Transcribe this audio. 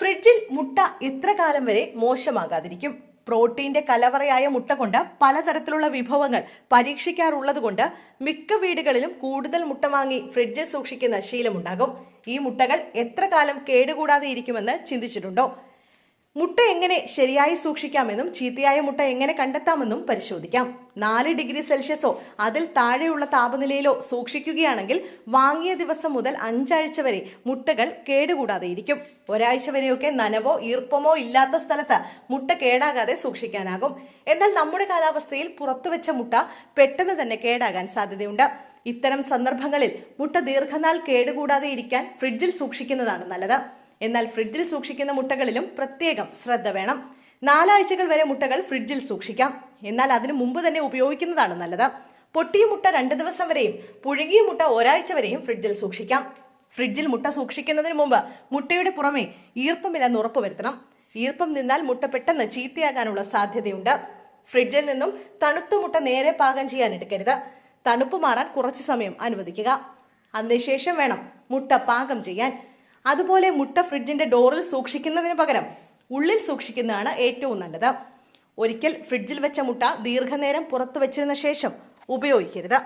ഫ്രിഡ്ജിൽ മുട്ട എത്ര കാലം വരെ മോശമാകാതിരിക്കും? പ്രോട്ടീന്റെ കലവറയായ മുട്ട കൊണ്ട് പലതരത്തിലുള്ള വിഭവങ്ങൾ പരീക്ഷിക്കാറുള്ളത് കൊണ്ട് മിക്ക വീടുകളിലും കൂടുതൽ മുട്ട വാങ്ങി ഫ്രിഡ്ജിൽ സൂക്ഷിക്കുന്ന ശീലമുണ്ടാകും. ഈ മുട്ടകൾ എത്ര കാലം കേടുകൂടാതെ ഇരിക്കുമെന്ന് ചിന്തിച്ചിട്ടുണ്ടോ? മുട്ട എങ്ങനെ ശരിയായി സൂക്ഷിക്കാമെന്നും ചീത്തയായ മുട്ട എങ്ങനെ കണ്ടെത്താമെന്നും പരിശോധിക്കാം. നാല് ഡിഗ്രി സെൽഷ്യസോ അതിൽ താഴെയുള്ള താപനിലയിലോ സൂക്ഷിക്കുകയാണെങ്കിൽ വാങ്ങിയ ദിവസം മുതൽ അഞ്ചാഴ്ച വരെ മുട്ടകൾ കേടുകൂടാതെ ഇരിക്കും. ഒരാഴ്ച വരെയൊക്കെ നനവോ ഈർപ്പമോ ഇല്ലാത്ത സ്ഥലത്ത് മുട്ട കേടാകാതെ സൂക്ഷിക്കാനാകും. എന്നാൽ നമ്മുടെ കാലാവസ്ഥയിൽ പുറത്തുവെച്ച മുട്ട പെട്ടെന്ന് തന്നെ കേടാകാൻ സാധ്യതയുണ്ട്. ഇത്തരം സന്ദർഭങ്ങളിൽ മുട്ട ദീർഘനാൾ കേടുകൂടാതെ ഇരിക്കാൻ ഫ്രിഡ്ജിൽ സൂക്ഷിക്കുന്നതാണ് നല്ലത്. എന്നാൽ ഫ്രിഡ്ജിൽ സൂക്ഷിക്കുന്ന മുട്ടകളിലും പ്രത്യേകം ശ്രദ്ധ വേണം. നാലാഴ്ചകൾ വരെ മുട്ടകൾ ഫ്രിഡ്ജിൽ സൂക്ഷിക്കാം. എന്നാൽ അതിനു മുമ്പ് തന്നെ ഉപയോഗിക്കുന്നതാണ് നല്ലത്. പൊട്ടിയ മുട്ട രണ്ട് ദിവസം വരെയും പുഴുങ്ങിയ മുട്ട ഒരാഴ്ച വരെയും ഫ്രിഡ്ജിൽ സൂക്ഷിക്കാം. ഫ്രിഡ്ജിൽ മുട്ട സൂക്ഷിക്കുന്നതിന് മുമ്പ് മുട്ടയുടെ പുറമെ ഈർപ്പമില്ലെന്ന് ഉറപ്പുവരുത്തണം. ഈർപ്പം നിന്നാൽ മുട്ട പെട്ടെന്ന് ചീത്തയാകാനുള്ള സാധ്യതയുണ്ട്. ഫ്രിഡ്ജിൽ നിന്നും തണുത്ത മുട്ട നേരെ പാകം ചെയ്യാൻ എടുക്കരുത്. തണുപ്പ് മാറാൻ കുറച്ച് സമയം അനുവദിക്കുക. അതിനുശേഷം വേണം മുട്ട പാകം ചെയ്യാൻ. അതുപോലെ മുട്ട ഫ്രിഡ്ജിന്റെ ഡോറിൽ സൂക്ഷിക്കുന്നതിന് പകരം ഉള്ളിൽ സൂക്ഷിക്കുന്നതാണ് ഏറ്റവും നല്ലത്. ഒരിക്കൽ ഫ്രിഡ്ജിൽ വെച്ച മുട്ട ദീർഘനേരം പുറത്തു വെച്ചതിന് ശേഷം ഉപയോഗിക്കരുത്.